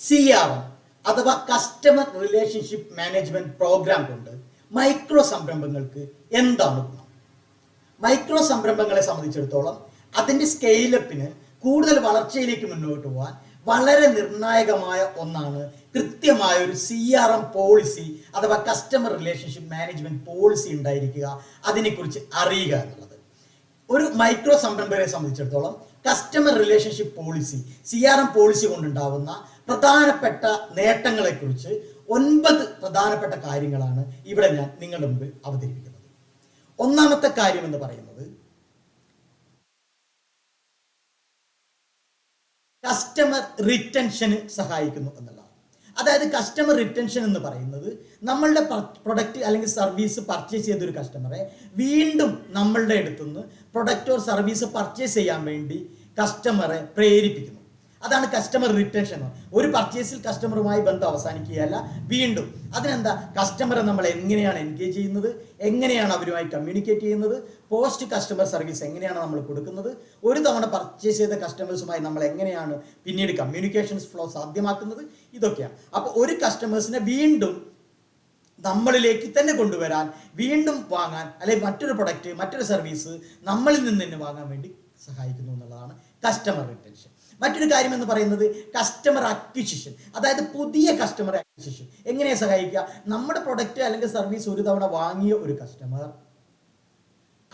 C R അഥവാ customer relationship management programme കൊണ്ട് micro സംരംഭങ്ങൾക്ക് എന്താണ് ഗുണം? മൈക്രോ സംരംഭങ്ങളെ സംബന്ധിച്ചിടത്തോളം അതിന്റെ സ്കെയിലപ്പിന് കൂടുതൽ വളർച്ചയിലേക്ക് മുന്നോട്ട് പോകാൻ വളരെ നിർണായകമായ ഒന്നാണ് കൃത്യമായ ഒരു സി ആർ എം പോളിസി അഥവാ കസ്റ്റമർ റിലേഷൻഷിപ്പ് മാനേജ്മെന്റ് പോളിസി ഉണ്ടായിരിക്കുക. അതിനെക്കുറിച്ച് അറിയുക എന്നുള്ളത്. ഒരു മൈക്രോ സംരംഭകരെ സംബന്ധിച്ചിടത്തോളം customer relationship policy C R M policy കൊണ്ടുണ്ടാവുന്ന പ്രധാനപ്പെട്ട നേട്ടങ്ങളെക്കുറിച്ച് ഒൻപത് പ്രധാനപ്പെട്ട കാര്യങ്ങളാണ് ഇവിടെ ഞാൻ നിങ്ങളുടെ മുമ്പിൽ അവതരിപ്പിക്കുന്നത്. ഒന്നാമത്തെ കാര്യം എന്ന് പറയുന്നത് കസ്റ്റമർ റിറ്റൻഷന് സഹായിക്കുന്നു എന്നുള്ളതാണ്. അതായത് കസ്റ്റമർ റിട്ടൻഷൻ എന്ന് പറയുന്നത് നമ്മളുടെ പ്രൊഡക്റ്റ് അല്ലെങ്കിൽ സർവീസ് പർച്ചേസ് ചെയ്ത ഒരു കസ്റ്റമറെ വീണ്ടും നമ്മളുടെ അടുത്തുനിന്ന് പ്രൊഡക്റ്റ് ഓർ സർവീസ് പർച്ചേസ് ചെയ്യാൻ വേണ്ടി കസ്റ്റമറെ പ്രേരിപ്പിക്കുന്നു. അതാണ് കസ്റ്റമർ റിട്ടൻഷൻ ഒരു പർച്ചേസിൽ കസ്റ്റമറുമായി ബന്ധം അവസാനിക്കുകയല്ല വീണ്ടും. അതിനെന്താ? കസ്റ്റമറെ നമ്മൾ എങ്ങനെയാണ് എൻഗേജ് ചെയ്യുന്നത്? എങ്ങനെയാണ് അവരുമായി കമ്മ്യൂണിക്കേറ്റ് ചെയ്യുന്നത്? പോസ്റ്റ് കസ്റ്റമർ സർവീസ് എങ്ങനെയാണ് നമ്മൾ കൊടുക്കുന്നത്? ഒരു തവണ പർച്ചേസ് ചെയ്ത കസ്റ്റമേഴ്സുമായി നമ്മൾ എങ്ങനെയാണ് പിന്നീട് കമ്മ്യൂണിക്കേഷൻസ് ഫ്ലോ സാധ്യമാക്കുന്നത്? ഇതൊക്കെയാണ്. അപ്പോൾ ഒരു കസ്റ്റമേഴ്സിനെ വീണ്ടും നമ്മളിലേക്ക് തന്നെ കൊണ്ടുവരാൻ വീണ്ടും വാങ്ങാൻ അല്ലെങ്കിൽ മറ്റൊരു പ്രൊഡക്റ്റ് മറ്റൊരു സർവീസ് നമ്മളിൽ നിന്ന് തന്നെ വാങ്ങാൻ വേണ്ടി സഹായിക്കുന്നു എന്നുള്ളതാണ് കസ്റ്റമർ റിട്ടൻഷൻ മറ്റൊരു കാര്യം എന്ന് പറയുന്നത് കസ്റ്റമർ അക്വിസിഷൻ അതായത് പുതിയ കസ്റ്റമർ അക്വിസിഷൻ എങ്ങനെ സഹായിക്കുക? നമ്മുടെ പ്രൊഡക്റ്റ് അല്ലെങ്കിൽ സർവീസ് ഒരു തവണ വാങ്ങിയ ഒരു കസ്റ്റമർ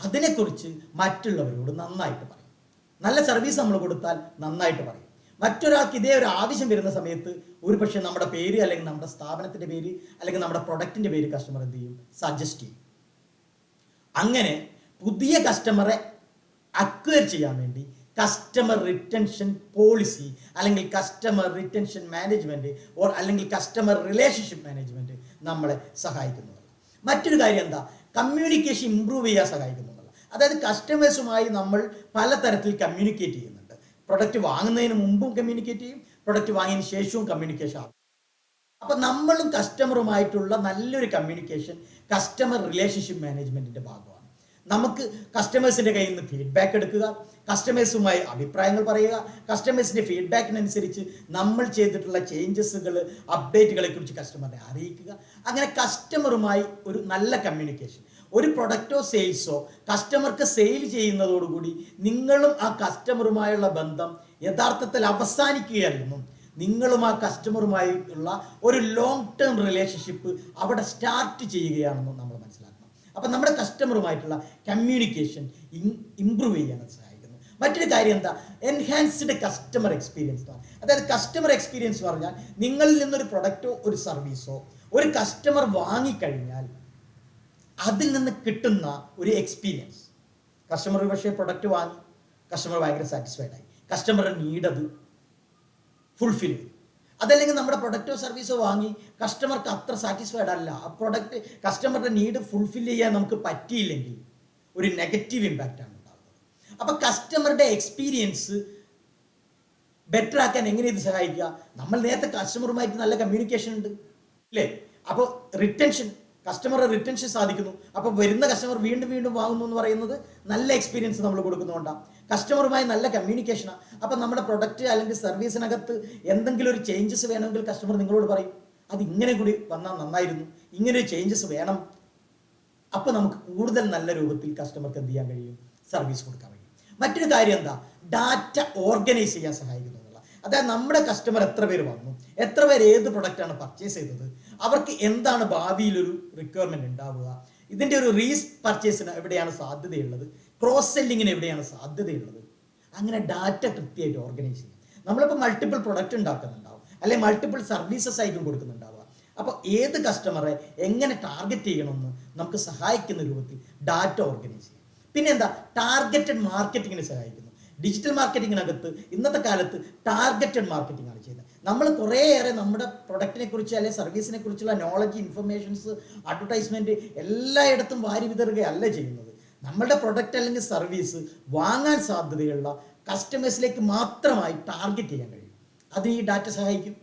അതിനെക്കുറിച്ച് മറ്റുള്ളവരോട് നന്നായിട്ട് പറയും. നല്ല സർവീസ് നമ്മൾ കൊടുത്താൽ നന്നായിട്ട് പറയും. മറ്റൊരാൾക്ക് ഇതേ ഒരു ആവശ്യം വരുന്ന സമയത്ത് ഒരു പക്ഷേ നമ്മുടെ പേര് അല്ലെങ്കിൽ നമ്മുടെ സ്ഥാപനത്തിന്റെ പേര് അല്ലെങ്കിൽ നമ്മുടെ പ്രൊഡക്റ്റിന്റെ പേര് കസ്റ്റമർ എന്ത് ചെയ്യും? സജസ്റ്റ് ചെയ്യും. അങ്ങനെ പുതിയ കസ്റ്റമറെ അക്വയർ ചെയ്യാൻ വേണ്ടി കസ്റ്റമർ റിട്ടൻഷൻ പോളിസി അല്ലെങ്കിൽ കസ്റ്റമർ റിട്ടൻഷൻ മാനേജ്മെന്റ് ഓർ അല്ലെങ്കിൽ കസ്റ്റമർ റിലേഷൻഷിപ്പ് മാനേജ്മെന്റ് നമ്മളെ സഹായിക്കുന്നതല്ല മറ്റൊരു കാര്യം എന്താ? കമ്മ്യൂണിക്കേഷൻ ഇമ്പ്രൂവ് ചെയ്യാൻ സഹായിക്കുന്നുള്ളത് അതായത് കസ്റ്റമേഴ്സുമായി നമ്മൾ പലതരത്തിൽ കമ്മ്യൂണിക്കേറ്റ് ചെയ്യുന്നുണ്ട്. പ്രൊഡക്റ്റ് വാങ്ങുന്നതിന് മുമ്പും കമ്മ്യൂണിക്കേറ്റ് ചെയ്യും പ്രൊഡക്റ്റ് വാങ്ങിയതിന് ശേഷവും കമ്മ്യൂണിക്കേഷൻ ആകും അപ്പൊ നമ്മളും കസ്റ്റമറുമായിട്ടുള്ള നല്ലൊരു കമ്മ്യൂണിക്കേഷൻ കസ്റ്റമർ റിലേഷൻഷിപ്പ് മാനേജ്മെന്റിന്റെ ഭാഗമാണ്. നമുക്ക് കസ്റ്റമേഴ്സിന്റെ കയ്യിൽ നിന്ന് ഫീഡ്ബാക്ക് എടുക്കുക കസ്റ്റമേഴ്സുമായി അഭിപ്രായങ്ങൾ പറയുക കസ്റ്റമേഴ്സിന്റെ ഫീഡ്ബാക്കിനനുസരിച്ച് നമ്മൾ ചെയ്തിട്ടുള്ള ചേഞ്ചസുകൾ അപ്ഡേറ്റുകളെ കുറിച്ച് കസ്റ്റമറിനെ അറിയിക്കുക. അങ്ങനെ കസ്റ്റമറുമായി ഒരു നല്ല കമ്മ്യൂണിക്കേഷൻ ഒരു പ്രൊഡക്റ്റോ സെയിൽസോ കസ്റ്റമർക്ക് സെയിൽ ചെയ്യുന്നതോടുകൂടി നിങ്ങളും ആ കസ്റ്റമറുമായുള്ള ബന്ധം യഥാർത്ഥത്തിൽ അവസാനിക്കുകയായിരുന്നു. നിങ്ങളും ആ കസ്റ്റമറുമായി ഉള്ള ഒരു ലോങ് ടേം റിലേഷൻഷിപ്പ് അവിടെ സ്റ്റാർട്ട് ചെയ്യുകയാണെന്നും നമ്മൾ മനസ്സിലാക്കണം അപ്പം നമ്മുടെ കസ്റ്റമറുമായിട്ടുള്ള കമ്മ്യൂണിക്കേഷൻ ഇംപ്രൂവ് ചെയ്യാൻ സഹായിക്കുന്നു. മറ്റൊരു കാര്യം എന്താ? എൻഹാൻസ്ഡ് കസ്റ്റമർ എക്സ്പീരിയൻസ് ആണ് അതായത് കസ്റ്റമർ എക്സ്പീരിയൻസ് പറഞ്ഞാൽ നിങ്ങളിൽ നിന്നൊരു പ്രൊഡക്റ്റോ ഒരു സർവീസോ ഒരു കസ്റ്റമർ വാങ്ങിക്കഴിഞ്ഞാൽ അതിൽ നിന്ന് കിട്ടുന്ന ഒരു എക്സ്പീരിയൻസ് കസ്റ്റമർ പക്ഷേ പ്രൊഡക്റ്റ് വാങ്ങി. കസ്റ്റമർ ഭയങ്കര സാറ്റിസ്ഫൈഡ് ആയി. കസ്റ്റമറുടെ നീഡ് അത് ഫുൾഫിൽ ചെയ്തു. അതല്ലെങ്കിൽ നമ്മുടെ പ്രൊഡക്റ്റോ സർവീസോ വാങ്ങി കസ്റ്റമർക്ക് അത്ര സാറ്റിസ്ഫൈഡ് അല്ല. ആ പ്രൊഡക്റ്റ് കസ്റ്റമറുടെ നീഡ് ഫുൾഫിൽ ചെയ്യാൻ നമുക്ക് പറ്റിയില്ലെങ്കിൽ ഒരു നെഗറ്റീവ് ഇമ്പാക്റ്റ് ആണ് ഉണ്ടാകുന്നത് അപ്പൊ കസ്റ്റമറുടെ എക്സ്പീരിയൻസ് ബെറ്റർ ആക്കാൻ എങ്ങനെ ഇത് സഹായിക്കുക? നമ്മൾ നേരത്തെ കസ്റ്റമറുമായിട്ട് നല്ല കമ്മ്യൂണിക്കേഷൻ ഉണ്ട് അല്ലേ അപ്പോൾ റിട്ടൻഷൻ കസ്റ്റമറുടെ റിട്ടൻഷൻ സാധിക്കുന്നു. അപ്പോൾ വരുന്ന കസ്റ്റമർ വീണ്ടും വീണ്ടും വാങ്ങുന്നു എന്ന് പറയുന്നത് നല്ല എക്സ്പീരിയൻസ് നമ്മൾ കൊടുക്കുന്നുകൊണ്ടാണ് കസ്റ്റമറുമായി നല്ല കമ്മ്യൂണിക്കേഷനാണ് അപ്പം നമ്മുടെ പ്രൊഡക്റ്റ് അല്ലെങ്കിൽ സർവീസിനകത്ത് എന്തെങ്കിലും ഒരു ചേഞ്ചസ് വേണമെങ്കിൽ കസ്റ്റമർ നിങ്ങളോട് പറയും. അത് ഇങ്ങനെ കൂടി വന്നാൽ നന്നായിരുന്നു. ഇങ്ങനെ ചേഞ്ചസ് വേണം. അപ്പോൾ നമുക്ക് കൂടുതൽ നല്ല രൂപത്തിൽ കസ്റ്റമർക്ക് എന്ത് ചെയ്യാൻ കഴിയും? സർവീസ് കൊടുക്കാൻ കഴിയും. മറ്റൊരു കാര്യം എന്താ? ഡാറ്റ ഓർഗനൈസ് ചെയ്യാൻ സഹായിക്കുന്നു. എന്നുള്ള അതായത് നമ്മുടെ കസ്റ്റമർ എത്ര പേര് വന്നു? എത്ര പേര് ഏത് പ്രൊഡക്റ്റാണ് പർച്ചേസ് ചെയ്തത്? അവർക്ക് എന്താണ് ഭാവിയിൽ ഒരു റിക്വയർമെന്റ് ഉണ്ടാവുക? ഇതിന്റെ ഒരു റീസ് പർച്ചേസിന് എവിടെയാണ് സാധ്യതയുള്ളത്? ക്രോസ് സെല്ലിങ്ങിന് എവിടെയാണ് സാധ്യതയുള്ളത്? അങ്ങനെ ഡാറ്റ കൃത്യമായിട്ട് ഓർഗനൈസ് ചെയ്യും നമ്മളിപ്പോൾ മൾട്ടിപ്പിൾ പ്രൊഡക്റ്റ് ഉണ്ടാക്കുന്നുണ്ടാവും. അല്ലെങ്കിൽ മൾട്ടിപ്പിൾ സർവീസസ് ആയിരിക്കും കൊടുക്കുന്നുണ്ടാവുക. അപ്പോൾ ഏത് കസ്റ്റമറെ എങ്ങനെ ടാർഗറ്റ് ചെയ്യണമെന്ന് നമുക്ക് സഹായിക്കുന്ന രൂപത്തിൽ ഡാറ്റ ഓർഗനൈസ് ചെയ്യും പിന്നെ എന്താ ടാർഗറ്റഡ് മാർക്കറ്റിങ്ങിന് സഹായിക്കുന്നു. ഡിജിറ്റൽ മാർക്കറ്റിങ്ങിനകത്ത് ഇന്നത്തെ കാലത്ത് ടാർഗറ്റഡ് മാർക്കറ്റിംഗ് ആണ് ചെയ്യുന്നത്. നമ്മൾ കുറേയേറെ നമ്മുടെ പ്രൊഡക്റ്റിനെ കുറിച്ച് അല്ലെങ്കിൽ സർവീസിനെ കുറിച്ചുള്ള നോളജ് ഇൻഫർമേഷൻസ് അഡ്വർടൈസ്മെന്റ് എല്ലായിടത്തും വാരി വിതറുകയല്ല ചെയ്യുന്നത്. നമ്മളുടെ പ്രൊഡക്റ്റ് അല്ലെങ്കിൽ സർവീസ് വാങ്ങാൻ സാധ്യതയുള്ള കസ്റ്റമേഴ്സിലേക്ക് മാത്രമായി ടാർഗറ്റ് ചെയ്യാൻ കഴിയും. അതിന് ഈ ഡാറ്റ സഹായിക്കും.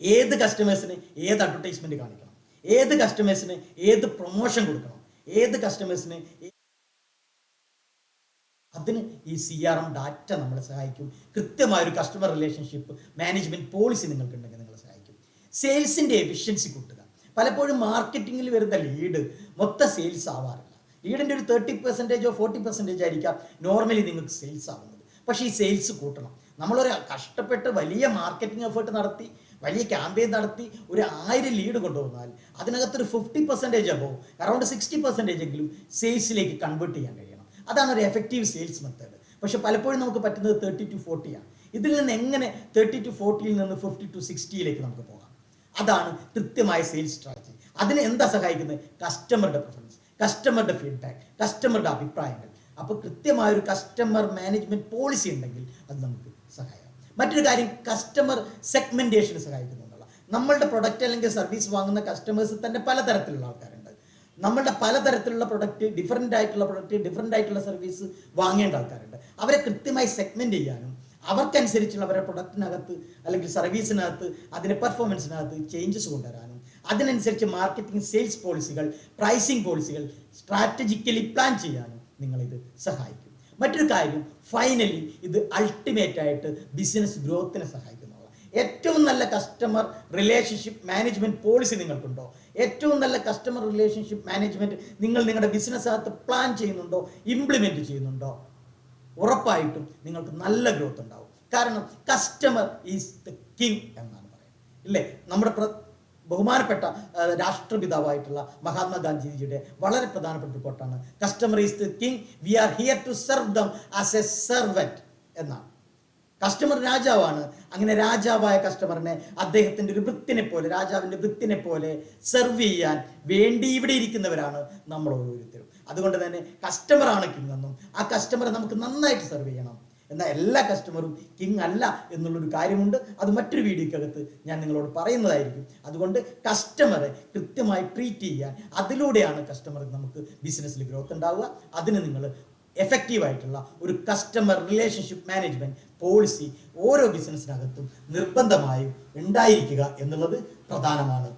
ഏത് കസ്റ്റമേഴ്സിന് ഏത് അഡ്വർടൈസ്മെന്റ് കാണിക്കണം? ഏത് കസ്റ്റമേഴ്സിന് ഏത് പ്രൊമോഷൻ കൊടുക്കണം? ഏത് കസ്റ്റമേഴ്സിന് അതിന് ഈ സി ആർ എം ഡാറ്റ നമ്മളെ സഹായിക്കും. കൃത്യമായ ഒരു കസ്റ്റമർ റിലേഷൻഷിപ്പ് മാനേജ്മെന്റ് പോളിസി നിങ്ങൾക്കുണ്ടെങ്കിൽ നിങ്ങളെ സഹായിക്കും. സെയിൽസിന്റെ എഫിഷ്യൻസി കൂട്ടുക. പലപ്പോഴും മാർക്കറ്റിംഗിൽ വരുന്ന ലീഡ് മൊത്ത സെയിൽസ് ആവാറില്ല. ലീഡിന്റെ ഒരു തേർട്ടി പെർസെന്റേജോ ഫോർട്ടി പെർസെന്റേജ് ആയിരിക്കാം നോർമലി നിങ്ങൾക്ക് സെയിൽസ് ആവുന്നത്. പക്ഷേ ഈ സെയിൽസ് കൂട്ടണം. നമ്മളൊരു കഷ്ടപ്പെട്ട് വലിയ മാർക്കറ്റിംഗ് എഫേർട്ട് നടത്തി വലിയ ക്യാമ്പയിൻ നടത്തി ഒരു ആയിരം ലീഡ് കൊണ്ടുവന്നാൽ അതിനകത്തൊരു fifty percentage above around sixty percentage എങ്കിലും സെയിൽസിലേക്ക് കൺവേർട്ട് ചെയ്യാൻ കഴിയണം അതാണ് ഒരു എഫക്റ്റീവ് സെയിൽസ് മെത്തേഡ് പക്ഷെ പലപ്പോഴും നമുക്ക് പറ്റുന്നത് തേർട്ടി ടു ഫോർട്ടിയാണ് ഇതിൽ നിന്ന് എങ്ങനെ തേർട്ടി ടു ഫോർട്ടിയിൽ നിന്ന് ഫിഫ്റ്റി ടു സിക്സ്റ്റിയിലേക്ക് നമുക്ക് പോകാം? അതാണ് കൃത്യമായ സെയിൽസ് സ്ട്രാറ്റജി അതിന് എന്താ സഹായിക്കുന്നത്? കസ്റ്റമറുടെ പ്രിഫറൻസ് കസ്റ്റമറുടെ ഫീഡ്ബാക്ക് കസ്റ്റമറുടെ അഭിപ്രായങ്ങൾ. അപ്പോൾ കൃത്യമായ ഒരു കസ്റ്റമർ മാനേജ്മെന്റ് പോളിസി ഉണ്ടെങ്കിൽ അത് നമുക്ക് സഹായം മറ്റൊരു കാര്യം കസ്റ്റമർ സെഗ്മെന്റേഷന് സഹായിക്കുന്നു എന്നുള്ള നമ്മളുടെ പ്രൊഡക്റ്റ് അല്ലെങ്കിൽ സർവീസ് വാങ്ങുന്ന കസ്റ്റമേഴ്സ് തന്നെ പലതരത്തിലുള്ള ആൾക്കാരുണ്ട്. നമ്മളുടെ പലതരത്തിലുള്ള പ്രൊഡക്റ്റ് ഡിഫറെന്റ് ആയിട്ടുള്ള പ്രൊഡക്റ്റ് ഡിഫറെന്റ് ആയിട്ടുള്ള സർവീസ് വാങ്ങേണ്ട ആൾക്കാരുണ്ട്. അവരെ കൃത്യമായി സെഗ്മെന്റ് ചെയ്യാനും അവർക്കനുസരിച്ചുള്ള അവരുടെ പ്രൊഡക്റ്റിനകത്ത് അല്ലെങ്കിൽ സർവീസിനകത്ത് അതിന്റെ പെർഫോമൻസിനകത്ത് ചേഞ്ചസ് കൊണ്ടുവരാനും അതിനനുസരിച്ച് മാർക്കറ്റിംഗ് സെയിൽസ് പോളിസികൾ പ്രൈസിംഗ് പോളിസികൾ സ്ട്രാറ്റജിക്കലി പ്ലാൻ ചെയ്യാനും നിങ്ങളിത് സഹായിക്കും. മറ്റൊരു കാര്യം ഫൈനലി ഇത് അൾട്ടിമേറ്റ് ആയിട്ട് ബിസിനസ് ഗ്രോത്തിനെ സഹായിക്കുന്നുള്ള ഏറ്റവും നല്ല കസ്റ്റമർ റിലേഷൻഷിപ്പ് മാനേജ്മെന്റ് പോളിസി നിങ്ങൾക്കുണ്ടോ? ഏറ്റവും നല്ല കസ്റ്റമർ റിലേഷൻഷിപ്പ് മാനേജ്മെന്റ് നിങ്ങൾ നിങ്ങളുടെ ബിസിനസ്സിനകത്ത് പ്ലാൻ ചെയ്യുന്നുണ്ടോ? ഇംപ്ലിമെന്റ് ചെയ്യുന്നുണ്ടോ? ഉറപ്പായിട്ടും നിങ്ങൾക്ക് നല്ല ഗ്രോത്ത് ഉണ്ടാവും. കാരണം കസ്റ്റമർ ഈസ് ദ കിങ് എന്നാണ് പറയുന്നത്. ഇല്ലേ? നമ്മുടെ ബഹുമാനപ്പെട്ട രാഷ്ട്രപിതാവായിട്ടുള്ള മഹാത്മാഗാന്ധിജിയുടെ വളരെ പ്രധാനപ്പെട്ട കോട്ടാണ് customer is the king we are here to serve them as a servant എന്നാണ്. കസ്റ്റമർ രാജാവാണ്. അങ്ങനെ രാജാവായ കസ്റ്റമറിനെ അദ്ദേഹത്തിന്റെ ഒരു വൃത്തിനെ പോലെ രാജാവിന്റെ വൃത്തിനെ പോലെ സെർവ് ചെയ്യാൻ വേണ്ടി ഇവിടെ ഇരിക്കുന്നവരാണ് നമ്മൾ ഓരോരുത്തരും. അതുകൊണ്ട് തന്നെ കസ്റ്റമറാണ് കിങ് എന്നും ആ കസ്റ്റമറെ നമുക്ക് നന്നായിട്ട് സെർവ് ചെയ്യണം. എന്നാൽ എല്ലാ കസ്റ്റമറും കിങ് അല്ല എന്നുള്ളൊരു കാര്യമുണ്ട്. അത് മറ്റൊരു വീഡിയോക്കകത്ത് ഞാൻ നിങ്ങളോട് പറയുന്നതായിരിക്കും. അതുകൊണ്ട് കസ്റ്റമറെ കൃത്യമായി ട്രീറ്റ് ചെയ്യാൻ അതിലൂടെയാണ് കസ്റ്റമർക്ക് നമുക്ക് ബിസിനസ്സിൽ ഗ്രോത്ത് ഉണ്ടാവുക. അതിന് നിങ്ങൾ എഫക്റ്റീവ് ആയിട്ടുള്ള ഒരു കസ്റ്റമർ റിലേഷൻഷിപ്പ് മാനേജ്മെന്റ് പോളിസി ഓരോ ബിസിനസ്സിനകത്തും നിർബന്ധമായും ഉണ്ടായിരിക്കുക എന്നുള്ളത് പ്രധാനമാണ്.